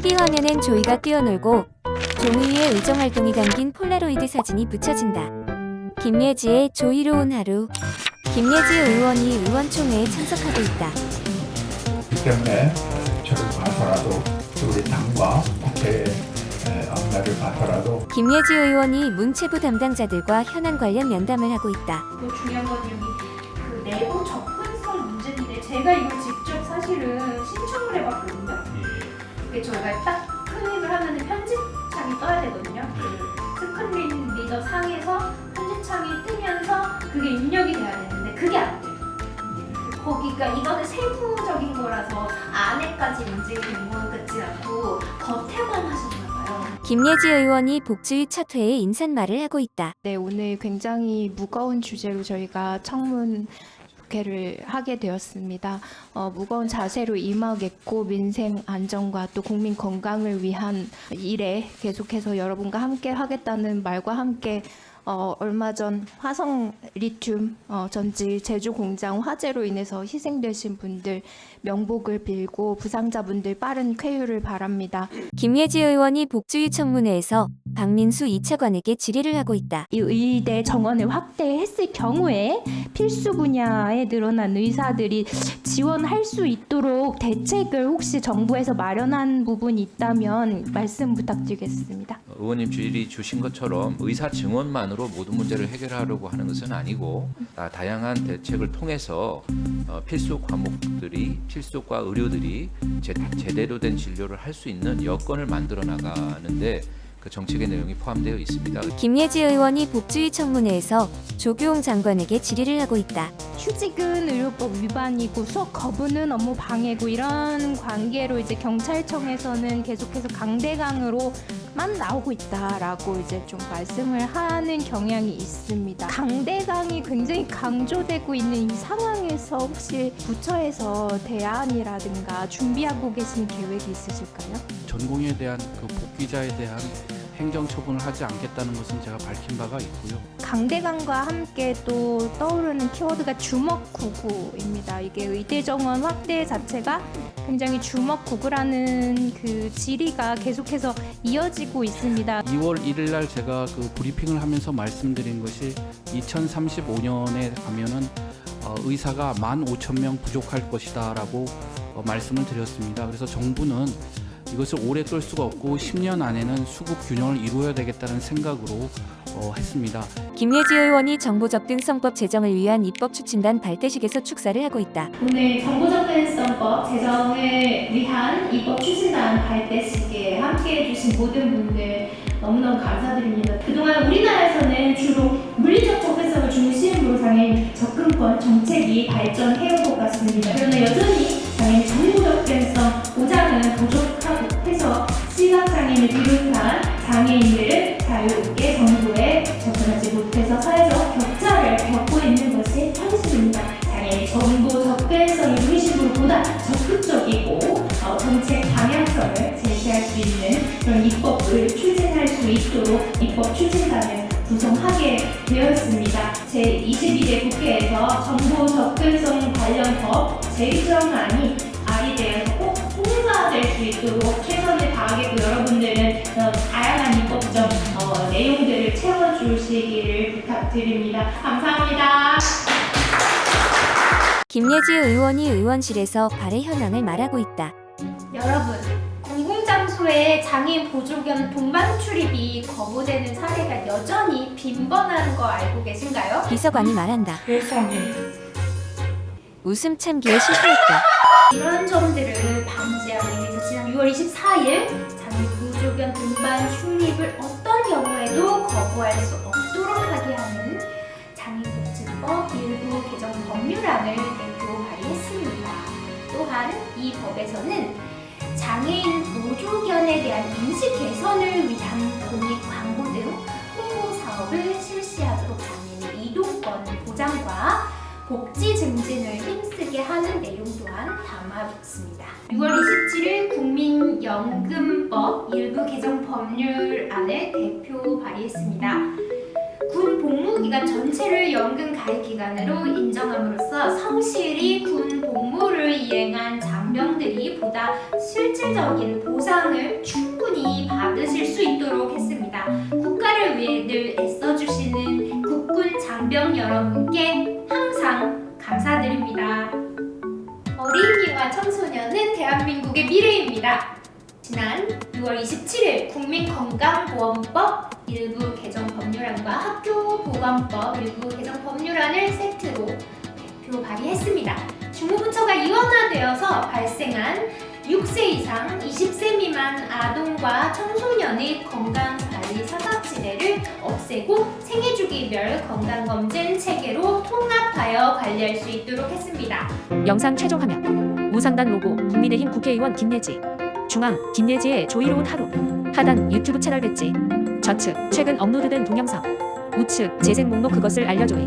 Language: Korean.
TV 화면엔 조이가 뛰어놀고 종이 위에 의정 활동이 담긴 폴라로이드 사진이 붙여진다. 김예지의 조이로운 하루. 김예지 의원이 의원총회에 참석하고 있다. 그 때문에 저를 봐서라도 또 우리 당과 국회 앞날을 봐서라도 김예지 의원이 문체부 담당자들과 현안 관련 면담을 하고 있다. 또 중요한 건 여기 그 내부 접근성 문제인데 제가 이걸 직접 사실은 신청을 해봤거든요. 이게 저희가 딱 클릭을 하면 편집창이 떠야 되거든요. 그 스크린 리더 상에서 편집창이 뜨면서 그게 입력이 돼야 되는데 그게 안 돼요. 그 거기가 이거는 세부적인 거라서 안에까지 된것 같지 않고 겉에만 하셨나 봐요. 김예지 의원이 복지위 첫 회에 인사말을 하고 있다. 네, 오늘 굉장히 무거운 주제로 저희가 청문 국회를 하게 되었습니다. 어, 무거운 자세로 임하겠고 민생 안정과 또 국민 건강을 위한 일에 계속해서 여러분과 함께 하겠다는 말과 함께 어, 얼마 전 화성 리튬 어, 전지 제조 공장 화재로 인해서 희생되신 분들 명복을 빌고 부상자분들 빠른 쾌유를 바랍니다. 김예지 의원이 복지위 청문회에서 박민수 2차관에게 질의를 하고 있다. 이 의대 정원을 확대했을 경우에 필수 분야에 늘어난 의사들이 지원할 수 있도록 대책을 혹시 정부에서 마련한 부분이 있다면 말씀 부탁드리겠습니다. 의원님 질의 주신 것처럼 의사 증언만으로 모든 문제를 해결하려고 하는 것은 아니고 다- 다양한 대책을 통해서 어, 필수 과목들이 필수과 의료들이 제, 제대로 된 진료를 할 수 있는 여건을 만들어 나가는데 그 정책의 내용이 포함되어 있습니다. 김예지 의원이 복지위 청문회에서 조규홍 장관에게 질의를 하고 있다. 휴직은 의료법 위반이고 수업 거부는 업무 방해고 이런 관계로 이제 경찰청에서는 계속해서 강대강으로만 나오고 있다라고 이제 좀 말씀을 하는 경향이 있습니다. 강대강이 굉장히 강조되고 있는 이 상황에서 혹시 부처에서 대안이라든가 준비하고 계신 계획이 있으실까요? 전공에 대한 그 복귀자에 대한 행정 처분을 하지 않겠다는 것은 제가 밝힌 바가 있고요. 강대강과 함께 또 떠오르는 키워드가 주먹구구입니다. 이게 의대 정원 확대 자체가 굉장히 주먹구구라는 그 질의가 계속해서 이어지고 있습니다. 2월 1일 날 제가 그 브리핑을 하면서 말씀드린 것이 2035년에 가면은 어, 의사가 15,000명 부족할 것이다라고 어, 말씀을 드렸습니다. 그래서 정부는 이것을 오래 끌 수가 없고 10년 안에는 수급 균형을 이루어야 되겠다는 생각으로 어, 했습니다. 김예지 의원이 정보 접근성법 제정을 위한 입법 추진단 발대식에서 축사를 하고 있다. 오늘 정보접근성법 제정을 위한 입법 추진단 발대식에 함께해 주신 모든 분들 너무너무 감사드립니다. 그동안 우리나라에서는 주로 물리적 접근성을 중심으로 장애인 접근권 정책이 발전해온 것 같습니다. 그러나 여전히 장애인 정보 접근성 보장은 해서 시각장애인을 비롯한 장애인들은 자유롭게 정보에 접근하지 못해서 사회적 격차를 겪고 있는 것이 현실입니다. 장애인 정보 접근성을 중심으로 보다 적극적이고 어, 정책 방향성을 제시할 수 있는 그런 입법을 추진할 수 있도록 입법 추진단을 구성하게 되었습니다. 제22대 국회에서 정보 접근성 관련 법 제정안이 발의되어서 꼭 통과될 수 있도록 다하겠고 여러분들은 어, 다양한 입법적 어, 내용들을 채워주시기를 부탁드립니다. 감사합니다. 김예지 의원이 의원실에서 발의 현황을 말하고 있다. 여러분, 공공장소에 장애인 보조견 동반 출입이 거부되는 사례가 여전히 빈번한 거 알고 계신가요? 비서관이 말한다. 세상에. 웃음 참기에 실패했다. 이런 점들을 방지하기 위해서 지난 6월 24일 장애인 보조견 동반 출입을 어떤 경우에도 거부할 수 없도록 하게 하는 장애인복지법 일부 개정 법률안을 대표 발의했습니다. 또한 이 법에서는 장애인 보조견에 대한 인식 개선을 위한 공익 광고 등 홍보 사업을 실시하도록 장애인 이동권 보장과 복지 증진을 힘쓰게 하는 내용 또한 담아뒀습니다. 6월 27일 국민연금법 일부 개정 법률안을 대표 발의했습니다. 군 복무기간 전체를 연금 가입 기간으로 인정함으로써 성실히 군 복무를 이행한 장병들이 보다 실질적인 보상을 충분히 받으실 수 있도록 했습니다. 청소년은 대한민국의 미래입니다. 지난 6월 27일 국민건강보험법 일부 개정 법률안과 학교보건법 일부 개정 법률안을 세트로 대표 발의했습니다. 주무부처가 이원화되어서 발생한 6세 이상 20세 미만 아동과 청소년의 건강관리 사각지대를 없애고 생애주기별 건강검진 체계로 통합하여 관리할 수 있도록 했습니다. 영상 최종 화면. 우상단 로고. 국민의힘 국회의원 김예지. 중앙 김예지의 조이로운 하루. 하단 유튜브 채널 배지. 좌측 최근 업로드된 동영상. 우측 재생 목록 그것을 알려줘이